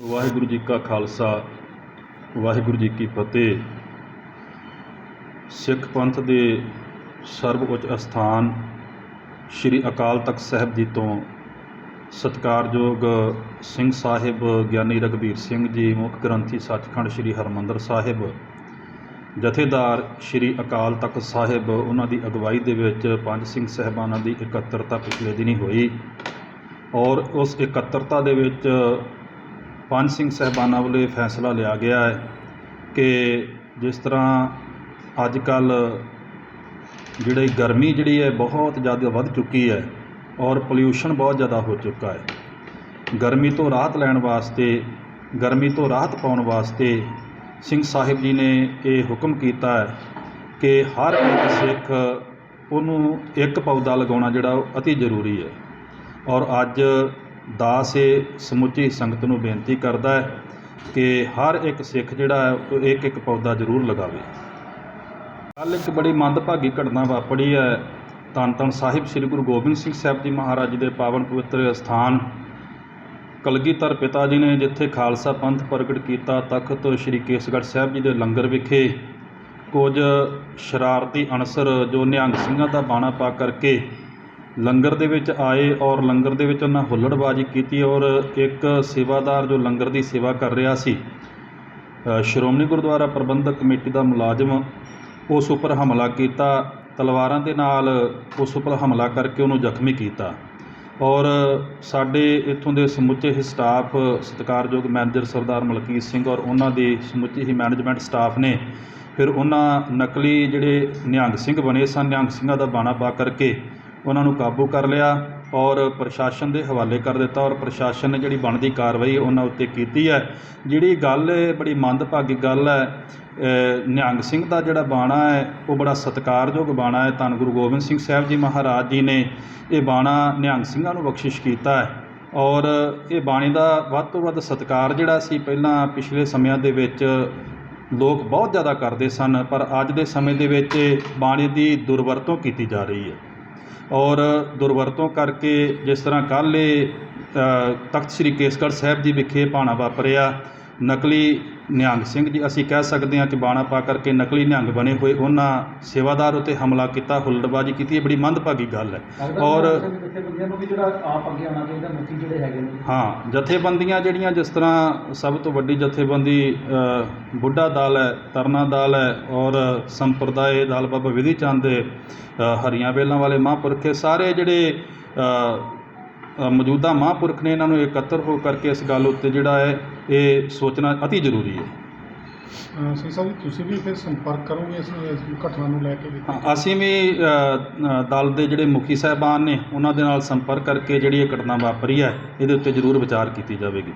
ਵਾਹਿਗੁਰੂ ਜੀ ਕਾ ਖਾਲਸਾ, ਵਾਹਿਗੁਰੂ ਜੀ ਕੀ ਫਤਿਹ। ਸਿੱਖ ਪੰਥ ਦੇ ਸਰਵਉੱਚ ਅਸਥਾਨ ਸ੍ਰੀ ਅਕਾਲ ਤਖਤ ਸਾਹਿਬ ਜੀ ਤੋਂ ਸਤਿਕਾਰਯੋਗ ਸਿੰਘ ਸਾਹਿਬ ਗਿਆਨੀ ਰਘਬੀਰ ਸਿੰਘ ਜੀ, ਮੁੱਖ ਗ੍ਰੰਥੀ ਸੱਚਖੰਡ ਸ੍ਰੀ ਹਰਮੰਦਰ ਸਾਹਿਬ, ਜਥੇਦਾਰ ਸ੍ਰੀ ਅਕਾਲ ਤਖਤ ਸਾਹਿਬ, ਉਹਨਾਂ ਦੀ ਅਗਵਾਈ ਦੇ ਵਿੱਚ ਪੰਜ ਸਿੰਘ ਸਹਿਬਾਨਾਂ ਦੀ ਇਕੱਤਰਤਾ ਪਿਛਲੇ ਦਿਨੀ ਹੋਈ ਔਰ ਉਸ ਇਕੱਤਰਤਾ ਦੇ ਵਿੱਚ ਪੰਜ ਸਿੰਘ ਸਹਿਬਾਨਾਂ ਵੱਲੋਂ ਇਹ ਫੈਸਲਾ ਲਿਆ ਗਿਆ ਹੈ ਕਿ ਜਿਸ ਤਰ੍ਹਾਂ ਅੱਜ ਕੱਲ ਜਿਹੜੀ ਗਰਮੀ ਜਿਹੜੀ ਹੈ ਬਹੁਤ ਜ਼ਿਆਦਾ ਵੱਧ ਚੁੱਕੀ ਹੈ ਔਰ ਪੋਲਿਊਸ਼ਨ ਬਹੁਤ ਜ਼ਿਆਦਾ ਹੋ ਚੁੱਕਾ ਹੈ। ਗਰਮੀ ਤੋਂ ਰਾਹਤ ਲੈਣ ਵਾਸਤੇ, ਗਰਮੀ ਤੋਂ ਰਾਹਤ ਪਾਉਣ ਵਾਸਤੇ ਸਿੰਘ ਸਾਹਿਬ ਜੀ ਨੇ ਇਹ ਹੁਕਮ ਕੀਤਾ ਹੈ ਕਿ ਹਰ ਇੱਕ ਸਿੱਖ ਉਹਨੂੰ ਇੱਕ ਪੌਦਾ ਲਗਾਉਣਾ ਜਿਹੜਾ ਉਹ ਅਤੀ ਜ਼ਰੂਰੀ ਹੈ। ਔਰ ਅੱਜ ਦਾਸ ਇਹ ਸਮੁੱਚੀ ਸੰਗਤ ਨੂੰ ਬੇਨਤੀ ਕਰਦਾ ਹੈ ਕਿ ਹਰ ਇੱਕ ਸਿੱਖ ਜਿਹੜਾ ਹੈ, ਉਹ ਇੱਕ ਇੱਕ ਪੌਦਾ ਜ਼ਰੂਰ ਲਗਾਵੇ। ਕੱਲ੍ਹ ਇੱਕ ਬੜੀ ਮੰਦਭਾਗੀ ਘਟਨਾ ਵਾਪਰੀ ਹੈ। ਧੰਨ ਧੰਨ ਸਾਹਿਬ ਸ੍ਰੀ ਗੁਰੂ ਗੋਬਿੰਦ ਸਿੰਘ ਸਾਹਿਬ ਜੀ ਮਹਾਰਾਜ ਜੀ ਦੇ ਪਾਵਨ ਪਵਿੱਤਰ ਸਥਾਨ ਕਲਗੀਧਰ ਪਿਤਾ ਜੀ ਨੇ ਜਿੱਥੇ ਖਾਲਸਾ ਪੰਥ ਪ੍ਰਗਟ ਕੀਤਾ, ਤਖਤ ਸ੍ਰੀ ਕੇਸਗੜ੍ਹ ਸਾਹਿਬ ਜੀ ਦੇ ਲੰਗਰ ਵਿਖੇ ਕੁਝ ਸ਼ਰਾਰਤੀ ਅਨਸਰ ਜੋ ਨਿਹੰਗ ਸਿੰਘਾਂ ਦਾ ਬਾਣਾ ਪਾ ਕਰਕੇ ਲੰਗਰ ਦੇ ਵਿੱਚ ਆਏ ਔਰ ਲੰਗਰ ਦੇ ਵਿੱਚ ਉਹਨਾਂ ਹੁੱਲੜਬਾਜੀ ਕੀਤੀ ਔਰ ਇੱਕ ਸੇਵਾਦਾਰ ਜੋ ਲੰਗਰ ਦੀ ਸੇਵਾ ਕਰ ਰਿਹਾ ਸੀ ਸ਼੍ਰੋਮਣੀ ਗੁਰਦੁਆਰਾ ਪ੍ਰਬੰਧਕ ਕਮੇਟੀ ਦਾ ਮੁਲਾਜ਼ਮ ਉਸ ਉੱਪਰ ਹਮਲਾ ਕੀਤਾ, ਤਲਵਾਰਾਂ ਦੇ ਨਾਲ ਉਸ ਉੱਪਰ ਹਮਲਾ ਕਰਕੇ ਉਹਨੂੰ ਜ਼ਖਮੀ ਕੀਤਾ ਔਰ ਸਾਡੇ ਇੱਥੋਂ ਦੇ ਸਮੁੱਚੇ ਹੀ ਸਟਾਫ ਸਤਿਕਾਰਯੋਗ ਮੈਨੇਜਰ ਸਰਦਾਰ ਮਲਕੀਤ ਸਿੰਘ ਔਰ ਉਹਨਾਂ ਦੀ ਸਮੁੱਚੀ ਹੀ ਮੈਨੇਜਮੈਂਟ ਸਟਾਫ ਨੇ ਫਿਰ ਉਹਨਾਂ ਨਕਲੀ ਜਿਹੜੇ ਨਿਹੰਗ ਸਿੰਘ ਬਣੇ ਸਨ, ਨਿਹੰਗ ਸਿੰਘਾਂ ਦਾ ਬਾਣਾ ਪਾ ਕਰਕੇ ਉਹਨਾਂ ਨੂੰ ਕਾਬੂ ਕਰ ਲਿਆ ਔਰ ਪ੍ਰਸ਼ਾਸਨ ਦੇ ਹਵਾਲੇ ਕਰ ਦਿੱਤਾ ਔਰ ਪ੍ਰਸ਼ਾਸਨ ਨੇ ਜਿਹੜੀ ਬਣਦੀ ਕਾਰਵਾਈ ਉਹਨਾਂ ਉੱਤੇ ਕੀਤੀ ਹੈ। ਜਿਹੜੀ ਗੱਲ ਬੜੀ ਮੰਦਭਾਗੀ ਗੱਲ ਹੈ ਨਿਹੰਗ ਸਿੰਘ ਦਾ ਜਿਹੜਾ ਬਾਣਾ ਹੈ, ਉਹ ਬੜਾ ਸਤਿਕਾਰਯੋਗ ਬਾਣਾ ਹੈ। ਧੰਨ ਗੁਰੂ ਗੋਬਿੰਦ ਸਿੰਘ ਸਾਹਿਬ ਜੀ ਮਹਾਰਾਜ ਜੀ ਨੇ ਇਹ ਬਾਣਾ ਨਿਹੰਗ ਸਿੰਘਾਂ ਨੂੰ ਬਖਸ਼ਿਸ਼ ਕੀਤਾ ਹੈ ਔਰ ਇਹ ਬਾਣੀ ਦਾ ਵੱਧ ਤੋਂ ਵੱਧ ਸਤਿਕਾਰ ਜਿਹੜਾ ਸੀ, ਪਹਿਲਾਂ ਪਿਛਲੇ ਸਮਿਆਂ ਦੇ ਵਿੱਚ ਲੋਕ ਬਹੁਤ ਜ਼ਿਆਦਾ ਕਰਦੇ ਸਨ, ਪਰ ਅੱਜ ਦੇ ਸਮੇਂ ਦੇ ਵਿੱਚ ਬਾਣੀ ਦੀ ਦੁਰਵਰਤੋਂ ਕੀਤੀ ਜਾ ਰਹੀ ਹੈ। ਔਰ ਦੁਰਵਰਤੋਂ ਕਰਕੇ ਜਿਸ ਤਰ੍ਹਾਂ ਕੱਲ੍ਹ ਇਹ ਤਖਤ ਸ੍ਰੀ ਕੇਸਗੜ੍ਹ ਸਾਹਿਬ ਜੀ ਵਿਖੇ ਭਾਣਾ ਵਾਪਰਿਆ ਨਕਲੀ ਨਿਹੰਗ ਸਿੰਘ ਜੀ ਅਸੀਂ ਕਹਿ ਸਕਦੇ ਹਾਂ ਕਿ ਬਾਣਾ ਪਾ ਕਰਕੇ ਨਕਲੀ ਨਿਹੰਗ ਬਣੇ ਹੋਏ ਉਹਨਾਂ ਸੇਵਾਦਾਰ ਉੱਤੇ ਹਮਲਾ ਕੀਤਾ ਹੁੱਲੜਬਾਜੀ ਕੀਤੀ ਇਹ ਬੜੀ ਮੰਦਭਾਗੀ ਗੱਲ ਹੈ। ਔਰ ਹਾਂ ਜਥੇਬੰਦੀਆਂ ਜਿਹੜੀਆਂ ਜਿਸ ਤਰ੍ਹਾਂ ਸਭ ਤੋਂ ਵੱਡੀ ਜਥੇਬੰਦੀ ਬੁੱਢਾ ਦਲ ਹੈ ਤਰਨਾ ਦਲ ਹੈ ਔਰ ਸੰਪਰਦਾਇ ਦਲ ਬਾਬਾ ਵਿਧੀ ਚੰਦ ਦੇ ਹਰੀਆਂ ਵੇਲਾਂ ਵਾਲੇ ਮਹਾਂਪੁਰਖ ਸਾਰੇ ਜਿਹੜੇ ਮੌਜੂਦਾ ਮਹਾਂਪੁਰਖ ਨੇ ਇਹਨਾਂ ਨੂੰ ਇਕੱਤਰ ਹੋ ਕਰਕੇ ਇਸ ਗੱਲ ਉੱਤੇ ਜਿਹੜਾ ਹੈ ਇਹ ਸੋਚਣਾ ਅਤੀ ਜ਼ਰੂਰੀ ਹੈ। ਸਿੰਘ ਸਾਹਿਬ ਜੀ, ਤੁਸੀਂ ਵੀ ਫਿਰ ਸੰਪਰਕ ਕਰੋਗੇ ਇਸ ਇਸ ਘਟਨਾ ਨੂੰ ਲੈ ਕੇ ਵੀ? ਹਾਂ, ਅਸੀਂ ਵੀ ਅ, ਦਲ ਦੇ ਜਿਹੜੇ ਮੁਖੀ ਸਾਹਿਬਾਨ ਨੇ ਉਹਨਾਂ ਦੇ ਨਾਲ ਸੰਪਰਕ ਕਰਕੇ ਜਿਹੜੀ ਇਹ ਘਟਨਾ ਵਾਪਰੀ ਹੈ ਇਹਦੇ ਉੱਤੇ ਜ਼ਰੂਰ ਵਿਚਾਰ ਕੀਤੀ ਜਾਵੇਗੀ।